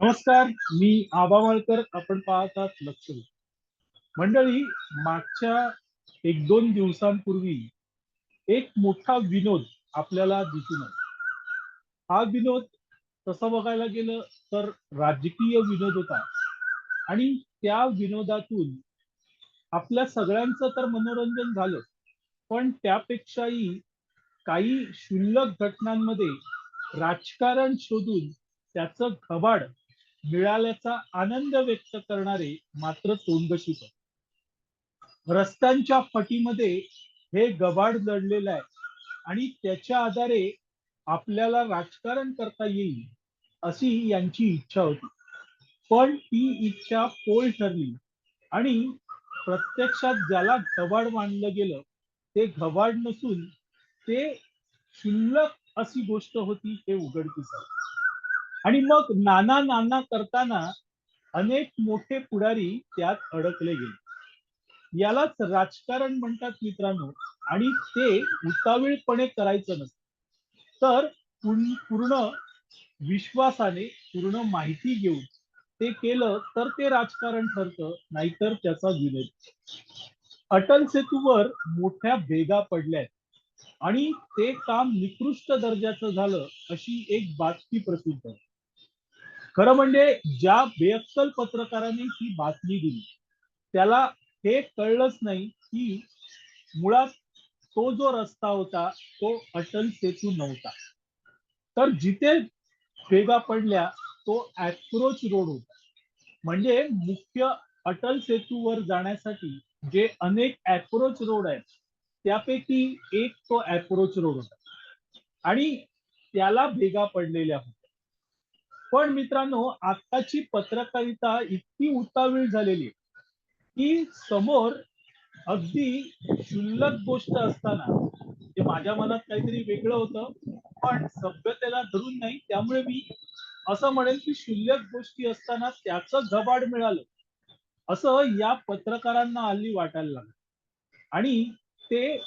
नमस्कार मी आबा वाळकर आपण पाहतात लक्ष मंडळी मागच्या एक दोन दिवसांपूर्वी एक मोठा विनोद आपल्याला दिसून आला. हा विनोद तसं बघायला गेलं तर राजकीय विनोद होता. आणि त्या विनोदातून आपल्या सगळ्यांचं तर मनोरंजन झालं. पण त्यापेक्षाही काही क्षुल्लक घटनांमध्ये राजकारण शोधून त्याचं घबाड मिळाल्याचा आनंद व्यक्त करणारे मात्र तोंडशीच रस्त्यांच्या फटीमध्ये हे गबाड जडलेलं आहे आणि त्याच्या आधारे आपल्याला राजकारण करता येईल अशी यांची इच्छा होती. पण ती इच्छा पोल ठरली आणि प्रत्यक्षात ज्याला गवाड मानलं गेलं ते घबाड नसून ते क्षुल्लक अशी गोष्ट होती हे उघडकीस आलं. आणि मग नाना नाना करताना अनेक मोठे पुढारी त्यात अडकले गेले. यालाच राजकारण म्हणतात मित्रांनो आणि ते उतावीळपणे करायचं नसतं. तर पूर्ण विश्वासाने पूर्ण माहिती घेऊन ते केलं तर ते राजकारण ठरतं नाहीतर त्याचा विरोध अटल सेतूवर मोठ्या भेगा पडल्यात. आणि ते काम निकृष्ट दर्जाचं झालं अशी एक बातमी प्रसिद्ध आहे. खरं म्हणजे ज्या बेअक्कल पत्रकाराने ही बातमी दिली त्याला हे कळलंच नाही की मुळात तो जो रस्ता होता तो अटल सेतू नव्हता. तर जिथे भेगा पडल्या तो ऍप्रोच रोड होता. म्हणजे मुख्य अटल सेतूवर जाण्यासाठी जे अनेक ऍप्रोच रोड आहेत त्यापैकी एक तो अप्रोच रोड होता. आणि त्याला भेगा पडलेल्या होत्या. पण मित्रांनो आताची पत्रकारिता इतकी उतावीळ झालेली आहे की समोर अगदी क्षुल्लक गोष्ट असताना ते माझ्या मनात काहीतरी वेगळं होतं पण सभ्यतेला धरून नाही त्यामुळे मी असं म्हणेल की क्षुल्लक गोष्टी असताना त्याचं झबाड मिळालं असं या पत्रकारांना हल्ली वाटायला लागलं. आणि ते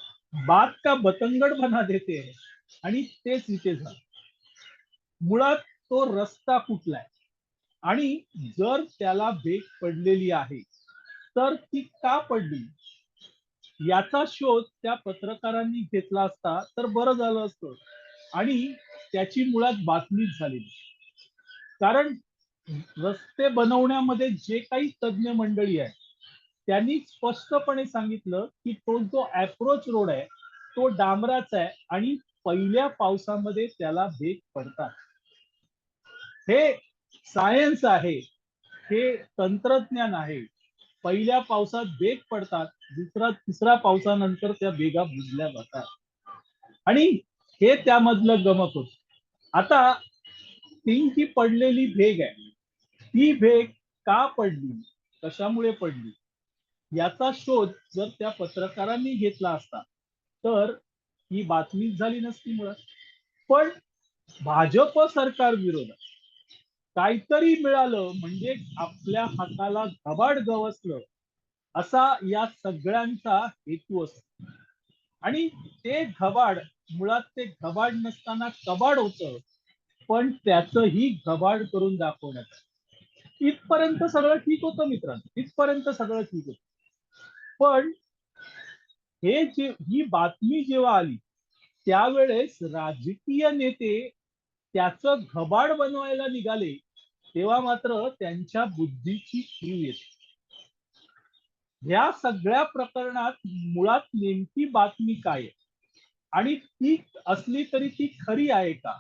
बात का बतंगड बना देते आणि तेच इथे झालं. मुळात तो रस्ता कुठला आहे आणि जर त्याला भेग पडलेली आहे तर ती का पडली? याचा शोध त्या पत्रकारांनी घेतला असता तर बरं झालं असतं. आणि त्याची मुळात बातमीच झालेली कारण रस्ते बनवण्यामध्ये जे काही तज्ज्ञ मंडळी आहे त्यांनी स्पष्टपणे सांगितलं की तो जो अप्रोच रोड आहे तो डांबराचा आहे आणि पहिल्या पावसामध्ये त्याला भेग पडतात. हे सायन्स आहे. हे तंत्रज्ञान आहे. पहिल्या पावसात बेग पडतात. दुसरा तिसरा पावसानंतर त्या बेगा बुजल्या जातात. आणि हे त्यामधलं गमक होत. आता ती पडलेली भेग आहे. ती भेग का पडली? कशामुळे पडली? याचा शोध जर त्या पत्रकारांनी घेतला असता तर ही बातमीच झाली नसती मुळात. पण भाजप सरकार विरोधात काहीतरी मिळालं म्हणजे आपल्या हाताला घबाड गवसलं असा या सगळ्यांचा हेतू असतो. आणि ते घबाड मुळात ते घबाड नसताना कबाड होत पण त्याचंही घबाड करून दाखवण्यात इथपर्यंत सगळं ठीक होतं मित्रांनो इथपर्यंत सगळं ठीक होतं. पण हे जे ही बातमी जेव्हा आली त्यावेळेस राजकीय नेते त्याचं घबाड बनवायला निघाले तेव्हा मात्र त्यांच्या बुद्धीची कीव येते. या सगळ्या प्रकरणात मुळात नेमकी बातमी काय आणि ती असली तरी ती खरी आहे का?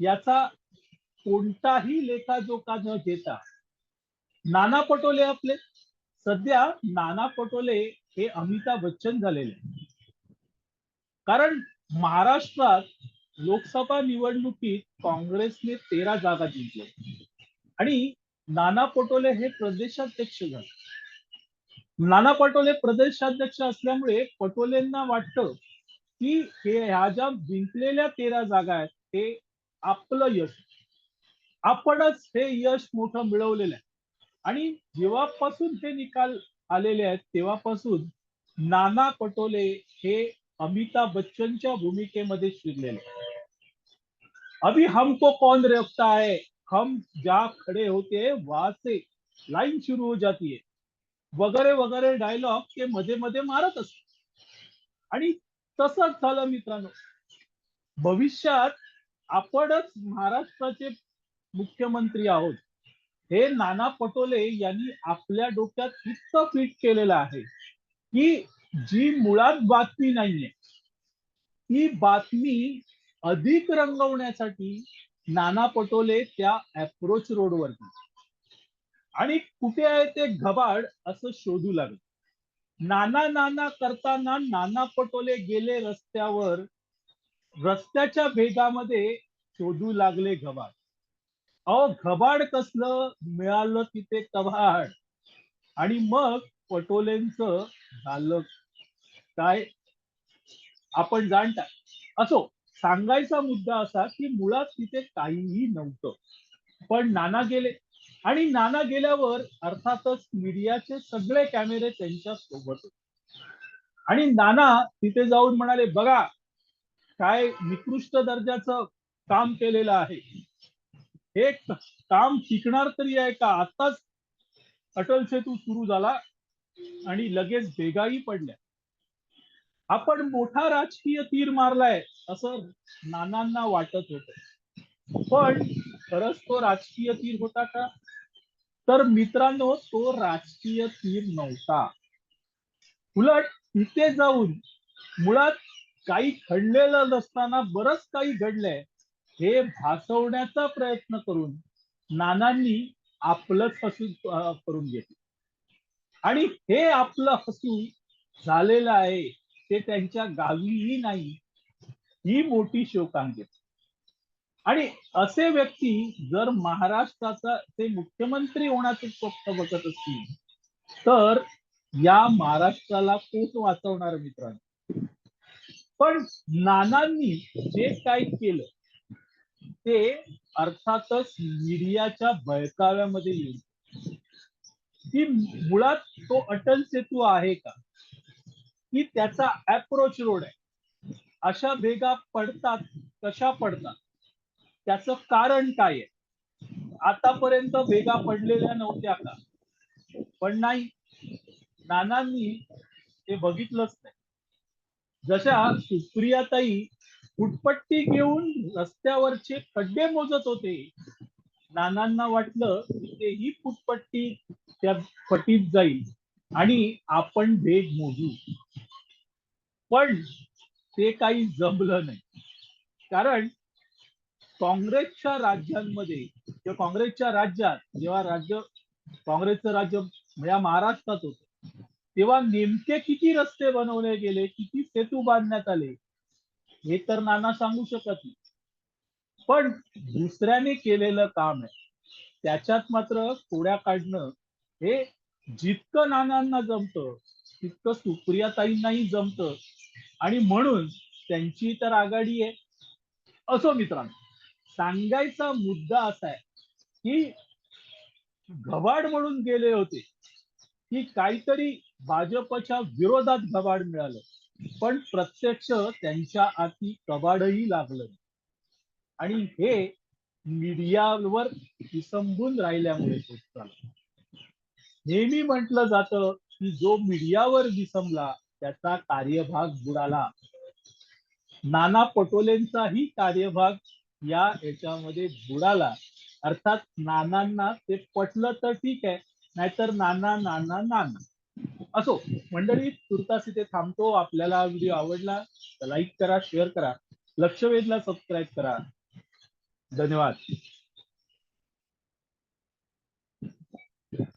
याचा कोणताही लेखाजोखा न घेता नाना पटोले आपले. सध्या नाना पटोले हे अमिताभ बच्चन झालेले कारण महाराष्ट्रात लोकसभा निवडणुकीत काँग्रेसने तेरा जागा जिंकल्या. आणि नाना पटोले हे प्रदेशाध्यक्ष झाले. नाना पटोले प्रदेशाध्यक्ष असल्यामुळे पटोलेंना वाटतं की हे ह्या ज्या जिंकलेल्या तेरा जागा आहेत ते आपलं यश. आपणच हे यश मोठं मिळवलेलं आहे. आणि जेव्हापासून हे निकाल आलेले आहेत तेव्हापासून नाना पटोले हे अमिताभ बच्चनच्या भूमिकेमध्ये शिरलेले अभी हमको कौन रोकता है? हम जा खडे होते वहां से लाईन शुरू हो जाती है। वगैरे वगैरे डायलॉग ते मध्ये मध्ये मारत असत। आणि तसंच झालं मित्रांनो। भविष्यात आपणच महाराष्ट्राचे मुख्यमंत्री आहोत. हे नाना पटोले यांनी आपल्या डोक्यात इतकं फिट केलेलं आहे की जी मुळात बातमी नाहीये ती बातमी अधिक रंगवण्यासाठी नाना पटोले त्या अप्रोच रोडवरती आणि कुठे आहे ते घबाड असं शोधू लागले. नाना नाना करताना नाना पटोले गेले रस्त्यावर रस्त्याच्या भेगामध्ये शोधू लागले घबाड. अहो घबाड कसलं? मिळालं तिथे कबाड? आणि मग पटोलेंच झालं काय? आपण जाणता. असो सांगायचा मुद्दा असा की मुळात तिथे काहीही नव्हतं. पण नाना गेले. आणि नाना गेल्यावर अर्थातच मीडियाचे सगळे कॅमेरे त्यांच्यासोबत होते. आणि नाना तिथे जाऊन म्हणाले बघा काय निकृष्ट दर्जाचं काम केलेलं आहे. हे काम टिकणार तरी आहे का? आताच अटल सेतू सुरू झाला आणि लगेच भेगाही पडल्या. आपण मोठा राजकीय तीर मारलाय असं नानांना वाटत होत. पण खरंच तो राजकीय तीर होता का? तर मित्रांनो तो राजकीय तीर नव्हता. उलट तिथे जाऊन मुळात काही घडलेलं नसताना बरंच काही घडलंय हे भासवण्याचा प्रयत्न करून नानांनी आपलंच हसू करून घेतलं. आणि हे आपलं हसू झालेलं आहे. ते त्यांच्या गावीही नाही. ही मोठी शोकांतिका आणि असे व्यक्ती जर महाराष्ट्राचा ते मुख्यमंत्री होण्याचे स्वप्न बघत असतील तर या महाराष्ट्राला कोच वाचवणार मित्रांनो. पण नानांनी जे काही केलं ते अर्थातच मीडियाच्या बळकाव्यामध्ये येईल. की मुळात तो अटल सेतू आहे का? की त्याचा अप्रोच रोड आहे. अशा भेगा पडतात कशा पडतात? त्याचं कारण काय आहे? आतापर्यंत भेगा पडलेल्या नव्हत्या का? पण नाही. नानांनी ते बघितलंच नाही. जशा सुप्रियाताई फुटपट्टी घेऊन रस्त्यावरचे खड्डे मोजत होते नानांना वाटलं की तेही फुटपट्टी त्या पटीत जाईल आणि आपण भेग मोजू. पण ते काही जमलं नाही. कारण काँग्रेसच्या राज्यांमध्ये किंवा काँग्रेसच्या राज्यात जेव्हा राज्य काँग्रेसचं राज्य या महाराष्ट्रात होतं तेव्हा नेमके किती रस्ते बनवले गेले किती सेतू बांधण्यात आले हे तर नाना सांगू शकत नाही. पण दुसऱ्याने केलेलं काम आहे. त्याच्यात मात्र कोड्या काढणं हे जितकं नानांना जमतं तितकं सुप्रियाताईंनाही जमतं आणि म्हणून त्यांची तर आघाडी आहे. असो मित्रांनो सांगायचा मुद्दा असा आहे की घबाड म्हणून गेले होते की काहीतरी भाजपच्या विरोधात घबाड मिळालं. पण प्रत्यक्ष त्यांच्या आती कबाडही लागलं आणि हे मीडियावर विसंबून राहिल्यामुळे झालं नेहमी म्हटलं जातं की जो मीडियावर विसंबला त्याचा कार्यभाग बुडाला. नाना पटोलेंचाही कार्यभाग या याच्यामध्ये बुडाला. अर्थात नानांना ते पटलं तर ठीक आहे नाहीतर नाना नाना नाना. असो मंडळी तुर्तास इथे थांबतो. आपल्याला व्हिडिओ आवडला तर लाईक करा शेअर करा. लक्षवेधला सबस्क्राईब करा. धन्यवाद.